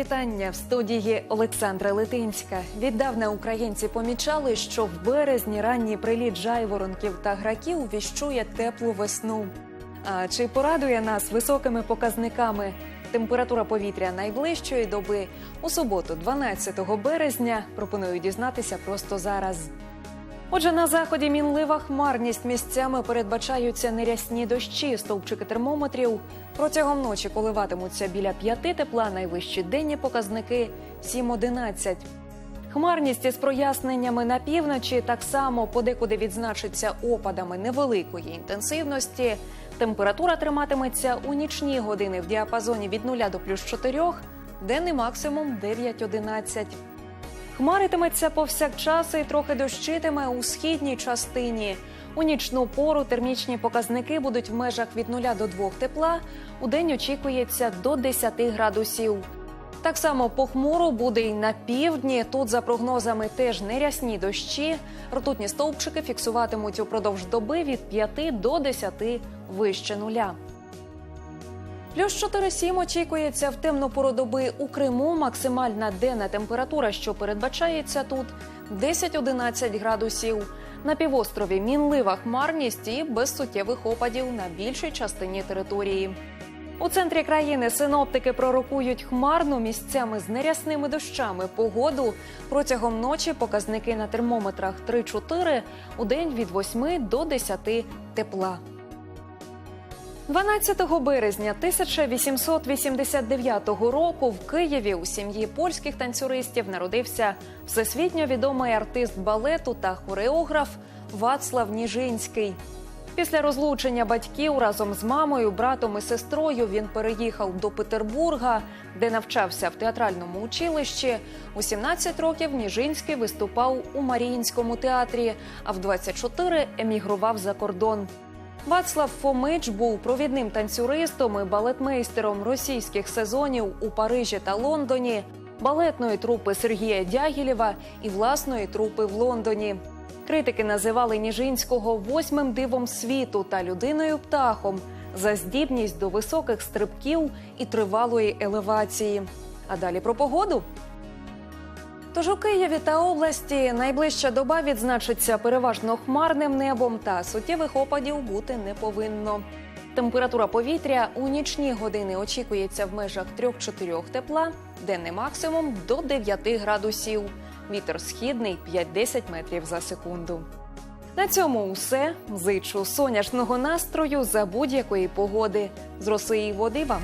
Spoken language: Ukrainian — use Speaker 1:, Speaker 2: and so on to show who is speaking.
Speaker 1: вітання в студії Олександра Литинська. Віддавна українці помічали, що в березні ранній приліт жайворонків та граків віщує теплу весну. А чи порадує нас високими показниками температура повітря найближчої доби у суботу, 12 березня, пропоную дізнатися просто зараз. Отже, на заході мінлива хмарність місцями передбачаються нерясні дощі. Стовпчики термометрів протягом ночі коливатимуться біля 5 тепла. Найвищі денні показники 7-11. Хмарність із проясненнями на півночі так само подекуди відзначиться опадами невеликої інтенсивності. Температура триматиметься у нічні години в діапазоні від 0 до плюс 4, денний максимум 9-11. Хмаритиметься повсякчас і трохи дощитиме у східній частині. У нічну пору термічні показники будуть в межах від 0 до 2 тепла. У день очікується до 10 градусів. Так само похмуро буде й на півдні. Тут, за прогнозами, теж нерясні дощі. Ртутні стовпчики фіксуватимуть упродовж доби від 5 до 10 вище нуля. Плюс 4-7 очікується в темну пору доби у Криму. Максимальна денна температура, що передбачається тут 10-11 градусів. На півострові мінлива хмарність і без суттєвих опадів на більшій частині території. У центрі країни синоптики пророкують хмарну місцями з нерясними дощами погоду. Протягом ночі показники на термометрах 3-4, у день від 8 до 10 тепла. 12 березня 1889 року в Києві у сім'ї польських танцюристів народився всесвітньо відомий артист балету та хореограф Вацлав Ніжинський. Після розлучення батьків разом з мамою, братом і сестрою він переїхав до Петербурга, де навчався в театральному училищі. У 17 років Ніжинський виступав у Маріїнському театрі, а в 24 емігрував за кордон. Вацлав Фомич був провідним танцюристом і балетмейстером російських сезонів у Парижі та Лондоні, балетної трупи Сергія Дягілєва і власної трупи в Лондоні. Критики називали Ніжинського восьмим дивом світу та людиною птахом за здібність до високих стрибків і тривалої елевації. А далі про погоду. Тож у Києві та області найближча доба відзначиться переважно хмарним небом та суттєвих опадів бути не повинно. Температура повітря у нічні години очікується в межах 3-4 тепла, денний максимум до 9 градусів. Вітер східний 5-10 метрів за секунду. На цьому все. Зичу сонячного настрою за будь-якої погоди. З роси і води вам.